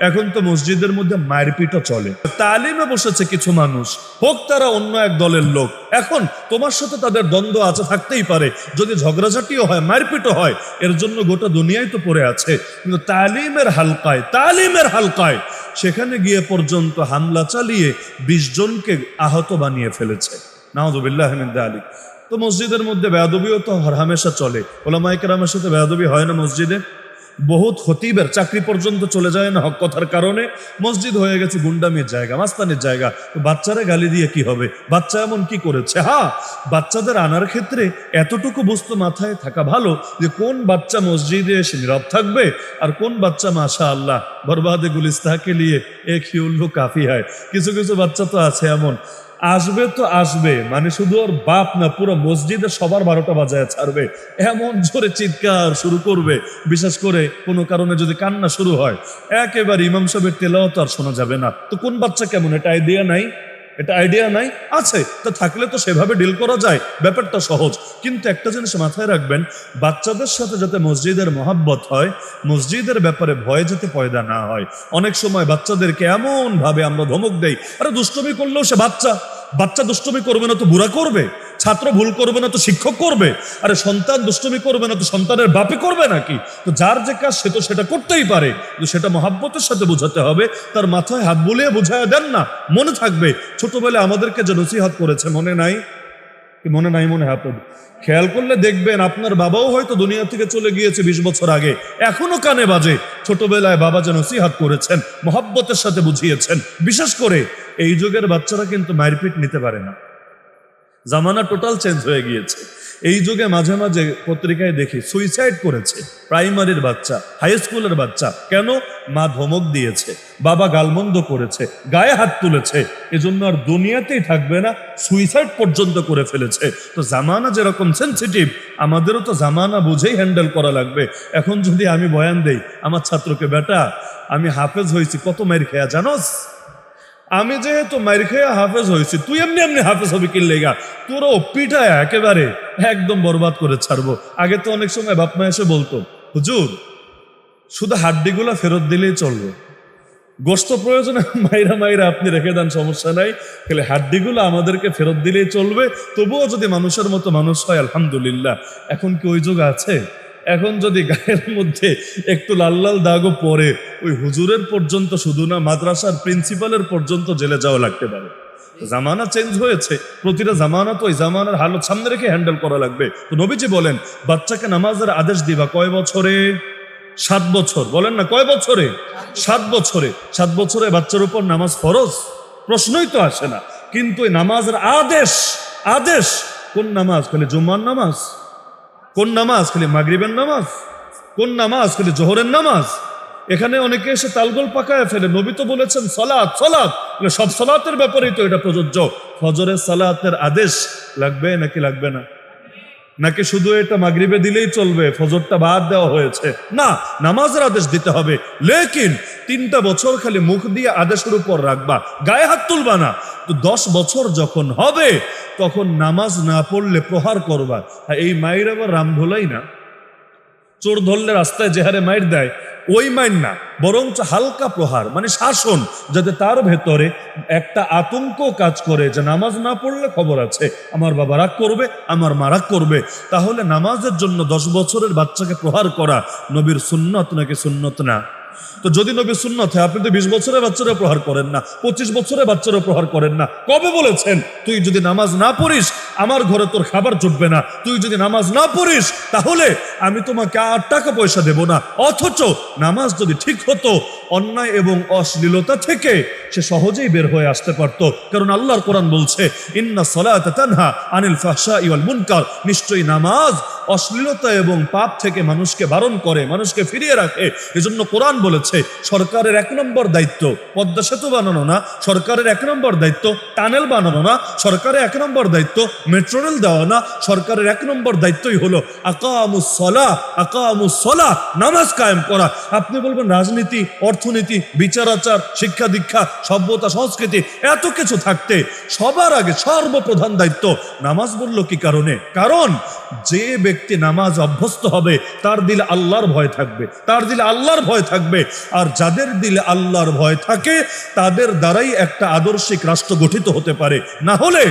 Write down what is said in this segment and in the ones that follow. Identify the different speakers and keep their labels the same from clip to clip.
Speaker 1: এখন তো মসজিদের মধ্যে মারপিটও চলে। তালিমে বসেছে কিছু মানুষ। হোক তারা অন্য এক দলের লোক। এখন তোমার সাথে তাদের দ্বন্দ্ব আছে, থাকতেই পারে। যদি ঝগড়াঝাটিও হয়, মারপিটও হয়, এর জন্য গোটা দুনিয়ায় তো পড়ে আছে। কিন্তু তালিমের হালকায় তালিমের হালকায়, সেখানে গিয়ে পর্যন্ত হামলা চালিয়ে বিশ জনকে আহত বানিয়ে ফেলেছে। নাহদুবিল্লাহ আলী তো মসজিদের মধ্যে বেয়াদবিও তো হামেশা চলে। ওলামাইকেরামের সাথে বেয়াদবি হয় না মসজিদে? বহুত খতিবের চাকরি পর্যন্ত চলে যায় না হক কথার কারণে। মসজিদ হয়ে গেছে গুন্ডামির জায়গা, মাস্তানির জায়গা। বাচ্চারা গালি দিয়ে কি হবে? বাচ্চা এমন কি করেছে? হ্যাঁ বাচ্চাদের আনার ক্ষেত্রে এতটুকু বস্তু মাথায় থাকা ভালো যে কোন বাচ্চা মসজিদে এসে নীরব থাকবে আর কোন বাচ্চা মাশা আল্লাহ বরবাদে গুলিস্তাহকে নিয়ে এক হি উল্লু কাফি হয়। কিছু কিছু বাচ্চা তো আছে এমন। আসবে তো আসবে মানে শুধু ওর বাপ না, পুরো মসজিদে সবার বারোটা বাজায় ছাড়বে। এমন জোরে চিৎকার শুরু করবে, বিশেষ করে কোনো কারণে যদি কান্না শুরু হয়। একেবারে ইমাম সাহেবের তেলাও তো আর শোনা যাবে না। তো কোন বাচ্চা কেমন, এটা আইডিয়া নাই? এটা আইডিয়া নাই? আছে, তা থাকলে তো সেভাবে ডিল করা যায়, ব্যাপারটা সহজ। কিন্তু একটা জিনিস মাথায় রাখবেন, বাচ্চাদের সাথে যাতে মসজিদের মহাব্বত হয়, মসজিদের ব্যাপারে ভয় যাতে পয়দা না হয়। অনেক সময় বাচ্চাদেরকে এমন ভাবে আমরা ধমক দেই, আরে দুষ্টমি করলেও সে বাচ্চা। বাচ্চা দুষ্টমি করবে না তো বুড়া করবে? ছাত্র ভুল করবে না তো শিক্ষক করবে? আরে সন্তান দুষ্টমি করবে না তো সন্তানের বাপে করবে নাকি? তো যার যে কাজ সে তো সেটা করতেই পারে। সেটা মহাব্বতের সাথে বোঝাতে হবে। তার মাথায় হাত বুলিয়ে বুঝায় দেন না। মনে থাকবে, ছোটবেলায় আমাদেরকে যে নসিহাত করেছে, মনে নাই? মনে নাই মনে আপনাদের? খেয়াল করলে দেখবেন আপনার বাবাও হয়তো দুনিয়া থেকে চলে গিয়েছে বিশ বছর আগে। এখনও কানে বাজে, ছোটবেলায় বাবা যেন নসিহাত করেছেন, মহাব্বতের সাথে বুঝিয়েছেন। বিশেষ করে এই যুগের বাচ্চারা কিন্তু মারপিট নিতে পারে না। জামানা টোটাল চেঞ্জ হয়ে গিয়েছে। এই যুগে মাঝে মাঝে পত্রিকায় দেখি সুইসাইড করেছে। প্রাইমারির বাচ্চা হাই স্কুলের বাচ্চা। কেন? মা ধমক দিয়েছে, বাবা গালমন্দ করেছে, গায়ে হাত তুলেছে। এজন্য আর দুনিয়াতেই থাকবে না সুইসাইড পর্যন্ত করে ফেলেছে। তো জামানা যেরকম সেন্সিটিভ আমাদেরও তো জামানা বুঝেই হ্যান্ডেল করা লাগবে। এখন যদি আমি বয়ান দেই, আমার ছাত্রকে, বেটা, আমি হাফেজ হয়েছি, কত মাইর খেয়া জানোস? আমি যেহেতু মাইর খেয়ে হাফেজ হয়েছি, তুই এমনি এমনি হাফেজ হবি কিনলে গা তোরও পিঠায় একেবারে একদম বরবাদ করে ছাড়বো। আগে তো অনেক সময় বাপ মা এসে বলতো, হুজুর, শুধু হাড্ডিগুলা ফেরত দিলেই চলবে। গোস্ত প্রয়োজনে মাইরা মাইরা আপনি রেখে দেন, সমস্যা নাই। তাহলে হাড্ডিগুলো আমাদেরকে ফেরত দিলেই চলবে। তবুও যদি মানুষের মতো মানুষ হয়, আলহামদুলিল্লাহ। এখন কি ওই যুগ আছে? এখন যদি গায়ের মধ্যে একটু লাল লাল দাগও পরে ওই হুজুরের পর্যন্ত শুধু না, মাদ্রাসার প্রিন্সিপালের পর্যন্ত জেলে যাওয়া লাগতে পারে। জামানা চেঞ্জ হয়েছে, প্রতিটা জামানা তো ওই জামানার হালত সামনে রেখে হ্যান্ডেল করা লাগবে। তো নবীজি বলেন, বাচ্চাকে নামাজের আদেশ দিবা কয় বছরে? সাত বছর। বলেন না, কয় বছরে? সাত বছরে। সাত বছরে বাচ্চার উপর নামাজ ফরজ? প্রশ্নই তো আসে না। কিন্তু নামাজের আদেশ আদেশ কোন নামাজ? খালি জুম্মার নামাজ? কোন নামাজ? খালি মাগরিবের নামাজ? কোন নামাজ? খালি জোহরের নামাজ? এখানে অনেকে এসে তালগোল পাকায় ফেলে। নবী তো বলেছেন সলাৎ সলাৎ সব সলাতের ব্যাপারেই তো এটা প্রযোজ্য। ফজরের সালাতের আদেশ লাগবে নাকি লাগবে না? নাকি শুধু এটা মাগরিবে দিলেই চলবে? ফজরটা বাদ দেওয়া হয়েছে। না, নামাজের আদেশ দিতে হবে। লেকিন তিনটা বছর খালি মুখ দিয়ে আদেশের উপর রাখবা। গায়ে হাত তুলবা না। তো দশ বছর যখন হবে তখন নামাজ না পড়লে প্রহার করবা। আর এই মায়ের আবার রাম ভোলাই না। চোর ধরলে রাস্তায় যে হারে মাইর দেয়। ওই মাইর না, বরঞ্চ হালকা প্রহার মানে শাসন, যাতে তার ভেতরে একটা আতঙ্ক কাজ করে যে নামাজ না পড়লে খবর আছে, আমার বাবা রাগ করবে, আমার মা রাগ করবে। তাহলে নামাজের জন্য দশ বছরের বাচ্চাকে প্রহার করা নবীর সুন্নত নাকি সুন্নত না? তো যদি নবী সুন্নত হয়, আপনি তো বিশ বছরের বাচ্চারা প্রহার করেন না, পঁচিশ বছরের বাচ্চারা প্রহার করেন না। কবে বলেছেন, তুই যদি নামাজ না পড়িস, আমার ঘরে তোর খাবার জুটবে না। তুই যদি নামাজ না পড়িস, তাহলে আমি তোমাকে আর টাকা পয়সা দেব না। অথচ নামাজ যদি ঠিক হতো, অন্যায় এবং অশ্লীলতা থেকে সে সহজেই বের হয়ে আসতে পারতো। কারণ আল্লাহর কোরআন বলছে, ইন্না সলাত তানহা আনিল ফাহশা ইওয়াল মুনকার। নিশ্চয়ই নামাজ অশ্লীলতা এবং পাপ থেকে মানুষকে বারণ করে, মানুষকে ফিরিয়ে রাখে, এজন্য কোরআন বলেছে, সরকারের এক নম্বর দায়িত্ব পদ্মা সেতু বানানো না, সরকারের এক নম্বর দায়িত্ব টানেল বানানো না, সরকারের এক নম্বর দায়িত্ব মেট্রো রেল দেওয়া না, সরকারের এক নম্বর দায়িত্বই হলো আকামুসলা আকামুসলা নামাজ কায়েম করা। আপনি বলবেন, রাজনীতি, অর্থনীতি বিচার আচার শিক্ষা দীক্ষা, সভ্যতা, সংস্কৃতি, এত কিছু থাকতে সবার আগে সর্বপ্রধান দায়িত্ব নামাজ বলল কি কারণে? কারণ যে ব্যক্তি ব্যক্তি নামাজ অভ্যস্ত হবে, তার দিলে আল্লাহর ভয় থাকবে, তার দিলে আল্লাহর ভয় থাকবে। আর যাদের দিলে আল্লাহর ভয় থাকে, তাদের দ্বারাই একটা আদর্শিক রাষ্ট্র গঠিত হতে পারে। না হলে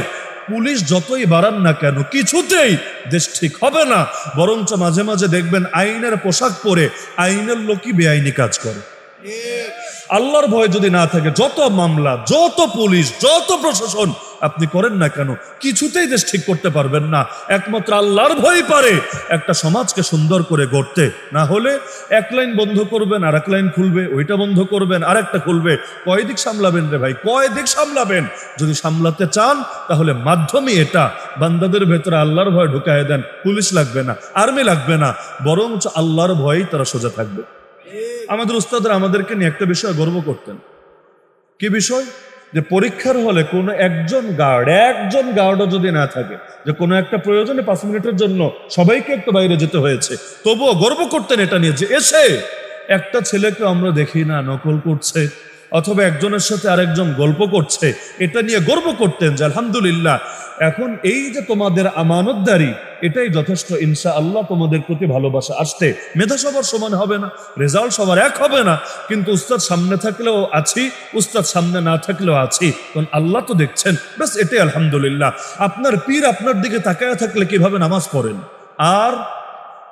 Speaker 1: পুলিশ যতই বাড়ান না কেন, কিছুতেই দেশ ঠিক হবে না। বরঞ্চ মাঝে মাঝে দেখবেন আইনের পোশাক পরে আইনের লোকই বেআইনি কাজ করে। আল্লাহর ভয় যদি না থাকে, যত মামলা, যত পুলিশ, যত প্রশাসন আপনি করেন না কেন? কিছুতেই দেশ ঠিক করতে পারবেন না। একমাত্র আল্লাহর ভয় পারে একটা সমাজকে সুন্দর করে গড়তে। না হলে এক লাইন বন্ধ করবেন আর এক লাইন খুলবে ওইটা বন্ধ করবেন আর একটা খুলবে। কয় দিক সামলাবেন রে ভাই? কয় দিক সামলাবেন? যদি সামলাতে চান তাহলে মাধ্যমে এটা। বান্দাদের ভেতরে আল্লাহর ভয় ঢুকায় দেন পুলিশ লাগবে না আর্মি লাগবে না বরঞ্চ আল্লাহর ভয়ই তারা সোজা থাকবে। আমাদের উস্তাদরা আমাদেরকে নিয়ে একটা বিষয় গর্ব করতেন। কি বিষয়? যে পরীক্ষার হলে কোনো একজন গার্ড একজন গার্ডও যদি না থাকে, যে কোনো একটা প্রয়োজনে পাঁচ মিনিটের জন্য সবাইকে একটু বাইরে যেতে হয়েছে, তবুও গর্ব করতেন এটা নিয়ে যে এসে একটা ছেলেকে আমরা দেখি না, নকল করছে। অথবা একজনের সাথে আরেকজন গল্প করছে, এটা নিয়ে গর্ব করতেন যে আলহামদুলিল্লাহ, এখন এই যে তোমাদের আমানতদারি, এটাই যথেষ্ট ইনশা আল্লাহ তোমাদের প্রতি ভালোবাসা আসতে। মেধা সবার সমান হবে না, রেজাল্ট সবার এক হবে না, কিন্তু উস্তাদ সামনে থাকলেও আছি, উস্তাদ সামনে না থাকলেও আছি, কারণ আল্লাহ তো দেখছেন, ব্যাস এটাই আলহামদুলিল্লাহ। আপনার পীর আপনার দিকে তাকায় থাকলে কীভাবে নামাজ পড়েন? আর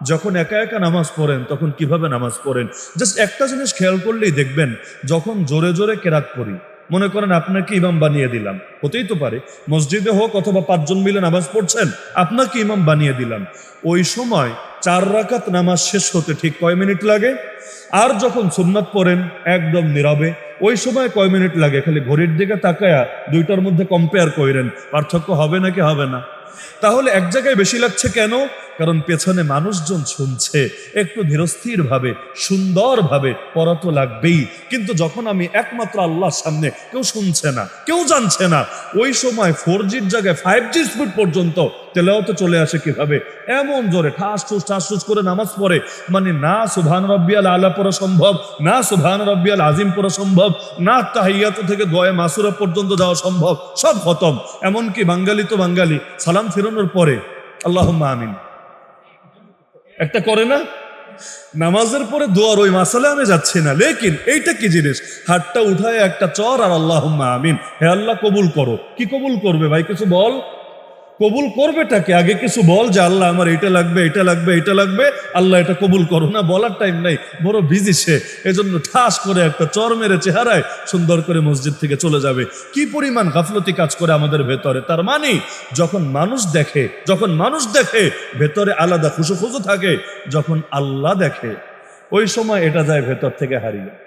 Speaker 1: যখন একা একা নামাজ পড়েন, তখন কীভাবে নামাজ পড়েন? জাস্ট একটা জিনিস খেয়াল করলেই দেখবেন, যখন জোরে জোরে কেরাত পড়ি, মনে করেন আপনাকে ইমাম বানিয়ে দিলাম, হতেই তো পারে। মসজিদে হোক অথবা পাঁচজন মিলে নামাজ পড়ছেন, আপনাকে ইমাম বানিয়ে দিলাম। ওই সময় চার রাকাত নামাজ শেষ হতে ঠিক কয় মিনিট লাগে? আর যখন সুন্নাত পড়েন, একদম নীরবে, ওই সময় কয় মিনিট লাগে? খালি ঘড়ির দিকে তাকায়া দুইটার মধ্যে কম্পেয়ার করেন পার্থক্য হবে নাকি হবে না? তাহলে এক জায়গায় বেশি লাগছে কেন? কারণ পেছনে মানুষজন শুনছে। একটু ধীরস্থির ভাবে সুন্দর ভাবে পড়া তো লাগবেই। কিন্তু যখন আমি একমাত্র আল্লাহর সামনে কেউ শুনছে না, কেউ জানছে না, ওই সময় ফোর জির জায়গায় ফাইভ জি স্পিড পর্যন্ত তেলাওতে চলে আসে কীভাবে? এমন জোরে ঠাস, ঠুস ঠাস, ঠুস করে নামাজ পড়ে। মানে না সুভান রব্বিয়াল আলা পড়া সম্ভব, না সুভান রব্বিয়াল আজিম পড়া সম্ভব, না তাহিয়াত থেকে দয়ে মাসুরা পর্যন্ত যাওয়া সম্ভব, সব খতম। এমনকি বাঙালি তো বাঙালি, সালাম ফিরানোর পরে। আল্লাহ আমিন। একটা করে না? নামাজের পরে দোয়ার ওই মাসালে আমি যাচ্ছি না। লেকিন এইটা কি জিনিস? হাতটা উঠায় একটা চর আর আল্লাহ আমিন। হে আল্লাহ, কবুল করো। কি কবুল করবে ভাই, কিছু বল? কবুল করবেটাকে আগে কিছু বল যে, আল্লাহ, আমার এটা লাগবে এটা লাগবে এটা লাগবে। আল্লাহ, এটা কবুল করো। না, বলার টাইম নাই। বড় বিজি সে। এজন্য ঠাস করে একটা চর মেরে চেহারায় সুন্দর করে মসজিদ থেকে চলে যাবে। কি পরিমাণ গাফলতি কাজ করে আমাদের ভেতরে। তার মানে যখন মানুষ দেখে, যখন মানুষ দেখে, ভেতরে আলাদা খুশু খুশু থাকে, যখন আল্লাহ দেখে, ওই সময় এটা যায় ভেতর থেকে হারিয়ে।